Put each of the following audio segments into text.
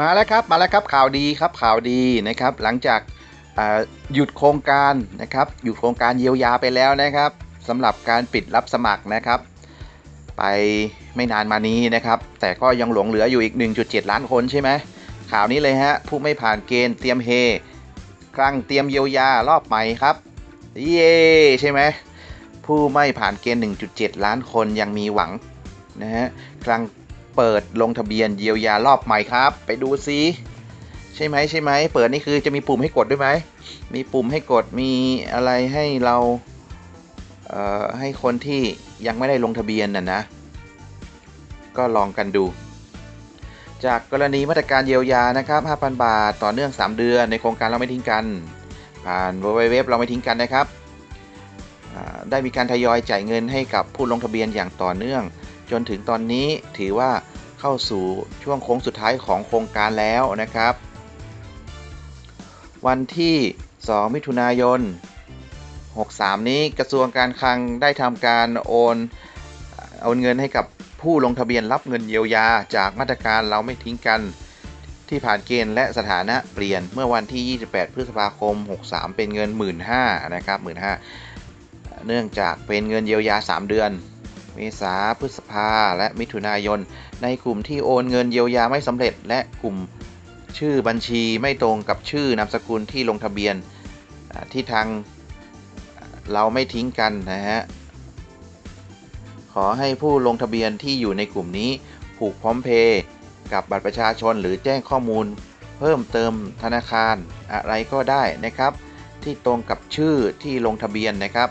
มาแล้วครับมาแล้วครับข่าวดีครับข่าวดีนะครับ หลังจากหยุดโครงการนะครับหยุดโครงการเยียวยาไปแล้วนะครับสำหรับการปิดรับสมัครนะครับ ไปไม่นานมานี้นะครับ แต่ก็ยังหลงเหลืออยู่อีก 1.7 ล้านคนใช่ไหมข่าวนี้เลยฮะผู้ไม่ผ่านเกณฑ์เตรียมเฮครั้งเตรียมเยียวยารอบใหม่ครับเย้ใช่ไหมผู้ไม่ผ่านเกณฑ์ 1.7 ล้านคนยังมีหวังนะฮะครั้ง เปิดลงทะเบียนเยียวยารอบใหม่ครับ ไปดูซิใช่ไหมใช่ไหมเปิดนี่คือจะมีปุ่มให้กดด้วยไหมมีปุ่มให้กดมีอะไรให้เราเอ่อให้คนที่ยังไม่ได้ลงทะเบียนน่ะนะ ก็ลองกันดู จากกรณีมาตรการเยียวยานะครับ 5,000 บาทต่อเนื่อง 3 เดือนในโครงการเราไม่ทิ้งกัน ผ่านเว็บเราไม่ทิ้งกันนะครับได้มีการทยอยจ่ายเงินให้กับผู้ลงทะเบียนอย่างต่อเนื่อง จนถึงตอนนี้ถือว่าเข้าสู่ช่วงโค้งสุดท้ายของโครงการแล้วนะครับ วันที่ 2 มิถุนายน 63 นี้กระทรวงการคลังได้ทำการโอนโอนเงินให้กับผู้ลงทะเบียนรับเงินเยียวยาจากมาตรการเราไม่ทิ้งกันที่ผ่านเกณฑ์และสถานะเปลี่ยนเมื่อวันที่ 28 พฤษภาคม 63 เป็นเงิน 15,000นะครับ15,000เนื่องจากเป็นเงินเยียวยา 3 เดือน เมษาพฤษภา และมิถุนายน ในกลุ่มที่โอนเงินเยียวยาไม่สำเร็จ และกลุ่มชื่อบัญชีไม่ตรงกับชื่อนามสกุลที่ลงทะเบียนที่ทางเราไม่ทิ้งกันนะฮะ ขอให้ผู้ลงทะเบียนที่อยู่ในกลุ่มนี้ผูกพร้อมเพย์กับบัตรประชาชนหรือแจ้งข้อมูล เพิ่มเติมธนาคารอะไรก็ได้นะครับ ที่ตรงกับชื่อที่ลงทะเบียนนะครับ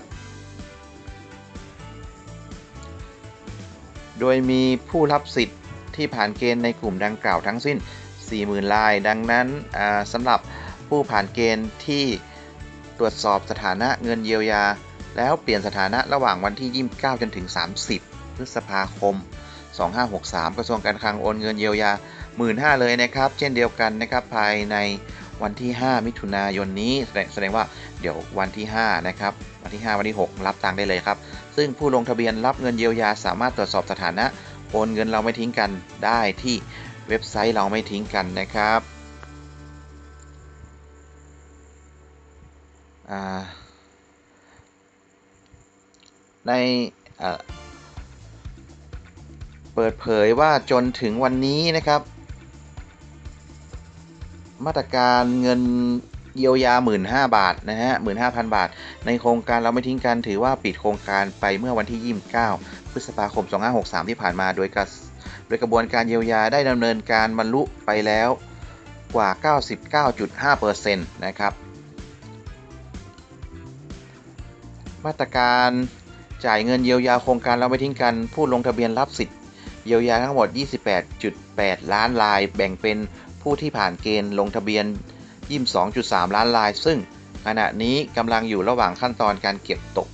โดยมีผู้รับสิทธิ์ที่ผ่านเกณฑ์ในกลุ่มดังกล่าวทั้งสิ้น 40,000 ราย ดังนั้นสำหรับผู้ผ่านเกณฑ์ที่ตรวจสอบสถานะเงินเยียวยา แล้วเปลี่ยนสถานะระหว่างวันที่ 29 จนถึง 30 พฤษภาคม 2563 กระทรวงการคลังโอนเงินเยียวยา 15,000 เลยนะครับ เช่นเดียวกันนะครับภายในวันที่ 5 มิถุนายนนี้แสดงว่าเดี๋ยววันที่ 5 นะครับ วันที่ 5 วันที่ 6 รับตังค์ได้เลยครับ ซึ่งผู้ลงทะเบียนรับเงินเยียวยาสามารถตรวจสอบสถานะโอนเงินเราไม่ทิ้งกันได้ที่เว็บไซต์เราไม่ทิ้งกันนะครับในเปิดเผยว่าจนถึงวันนี้นะครับ มาตรการเงิน เยียวยา 15,000บาทนะฮะ15,000บาท ในโครงการเราไม่ทิ้งกันถือว่าปิดโครงการไปเมื่อวันที่ 29 พฤษภาคม 2563 ที่ผ่านมาโดยกระโดยกระบวนการเยียวยาได้ดำเนินการบรรลุไปแล้วกว่า 99.5%นะครับ มาตรการจ่ายเงินเยียวยาโครงการเราไม่ทิ้งกันผู้ลงทะเบียนรับสิทธิ์เยียวยาทั้งหมด 28.8 ล้านราย แบ่งเป็นผู้ที่ผ่านเกณฑ์ลงทะเบียน 22.3 ล้านราย ซึ่งขณะนี้กำลังอยู่ระหว่างขั้นตอนการเก็บตก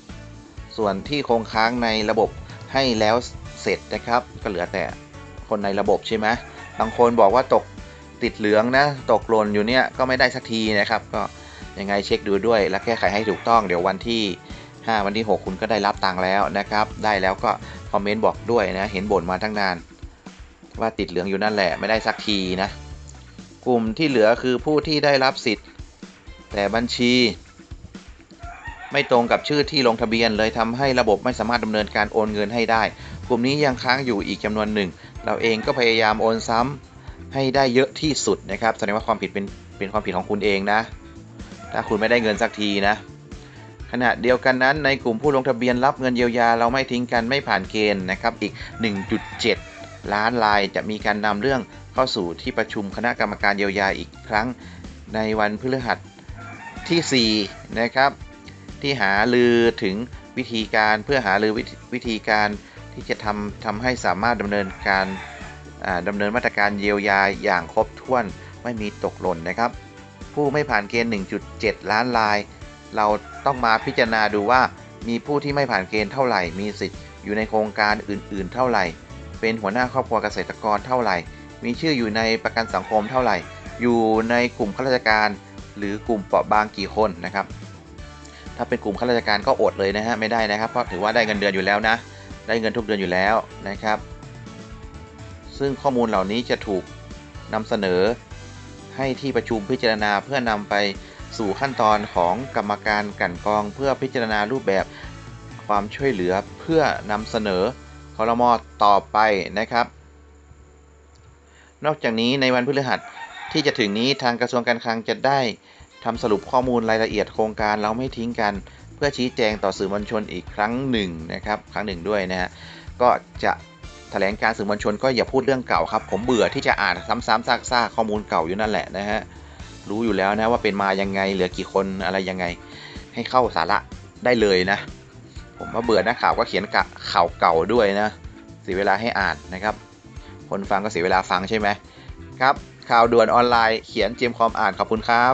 ส่วนที่คงค้างในระบบให้แล้วเสร็จนะครับ ก็เหลือแต่คนในระบบใช่ไหมบางคนบอกว่าตกติดเหลืองนะ ตกหล่นอยู่เนี่ยก็ไม่ได้สักทีนะครับ ก็ยังไงเช็คดูด้วย และแก้ไขให้ถูกต้อง เดี๋ยววันที่ 5 วันที่ 6 คุณก็ได้รับตังค์แล้วนะครับ ได้แล้วก็คอมเมนต์บอกด้วยนะ เห็นบ่นมาตั้งนาน ว่าติดเหลืองอยู่นั่นแหละไม่ได้สักทีนะ กลุ่มที่เหลือคือผู้ที่ได้รับสิทธิ์ แต่บัญชี ไม่ตรงกับชื่อที่ลงทะเบียนเลยทำให้ระบบไม่สามารถดำเนินการโอนเงินให้ได้ กลุ่มนี้ยังค้างอยู่อีกจำนวนหนึ่ง เราเองก็พยายามโอนซ้ำให้ได้เยอะที่สุดนะครับแสดงว่าความผิดเป็นเป็นความผิดของคุณเองนะ ถ้าคุณไม่ได้เงินสักทีนะ ขณะเดียวกันนั้นในกลุ่มผู้ลงทะเบียนรับเงินเยียวยาเราไม่ทิ้งกันไม่ผ่านเกณฑ์นะครับอีก 1.7 ล้านรายจะมีการนำเรื่อง เข้าสู่ที่ประชุมคณะกรรมการเยียวยาอีกครั้งในวันพฤหัสที่ 4 นะครับ ที่หาลือถึงวิธีการเพื่อหาลือวิธีวิธีการที่จะทำทำให้สามารถดำเนินการดำเนินมาตรการเยียวยาอย่างครบถ้วนไม่มีตกหล่นนะครับ ผู้ไม่ผ่านเกณฑ์ 1.7 ล้านราย เราต้องมาพิจารณาดูว่ามีผู้ที่ไม่ผ่านเกณฑ์เท่าไหร่ มีสิทธิ์อยู่ในโครงการอื่น ๆ เท่าไหร่ เป็นหัวหน้าครอบครัวเกษตรกรเท่าไหร่ มีชื่ออยู่ในประกันสังคมเท่าไหร่ อยู่ในกลุ่มข้าราชการ หรือกลุ่มเปราะบางกี่คนนะครับ ถ้าเป็นกลุ่มข้าราชการก็อดเลยนะฮะไม่ได้นะครับ เพราะถือว่าได้เงินเดือนอยู่แล้วนะ ได้เงินทุกเดือนอยู่แล้วนะครับ ซึ่งข้อมูลเหล่านี้จะถูกนำเสนอให้ที่ประชุมพิจารณาเพื่อนำไปสู่ขั้นตอนของกรรมการกันกองเพื่อพิจารณารูปแบบความช่วยเหลือเพื่อนำเสนอคอรมอต่อไปนะครับ นอกจากนี้ในวันพฤหัสที่จะถึงนี้ทางกระทรวงการคลังจะได้ทำสรุปข้อมูลรายละเอียดโครงการเราไม่ทิ้งกัน เพื่อชี้แจงต่อสื่อมวลชนอีกครั้งหนึ่งนะครับ ครั้งหนึ่งด้วยนะฮะก็จะแถลงการสื่อมวลชนก็อย่าพูดเรื่องเก่าครับผมเบื่อที่จะอ่านซ้ำๆซากๆข้อมูลเก่าอยู่นั่นแหละนะฮะรู้อยู่แล้วนะว่าเป็นมายังไงเหลือกี่คนอะไรยังไง ให้เข้าสาระได้เลยนะ ผมว่าเบื่อนักข่าวก็เขียนข่าวเก่าด้วยนะเสียเวลาให้อ่านนะครับ คนฟังก็เสียเวลาฟังใช่ไหมครับข่าวด่วนออนไลน์เขียนเจมคอมอ่านขอบคุณครับ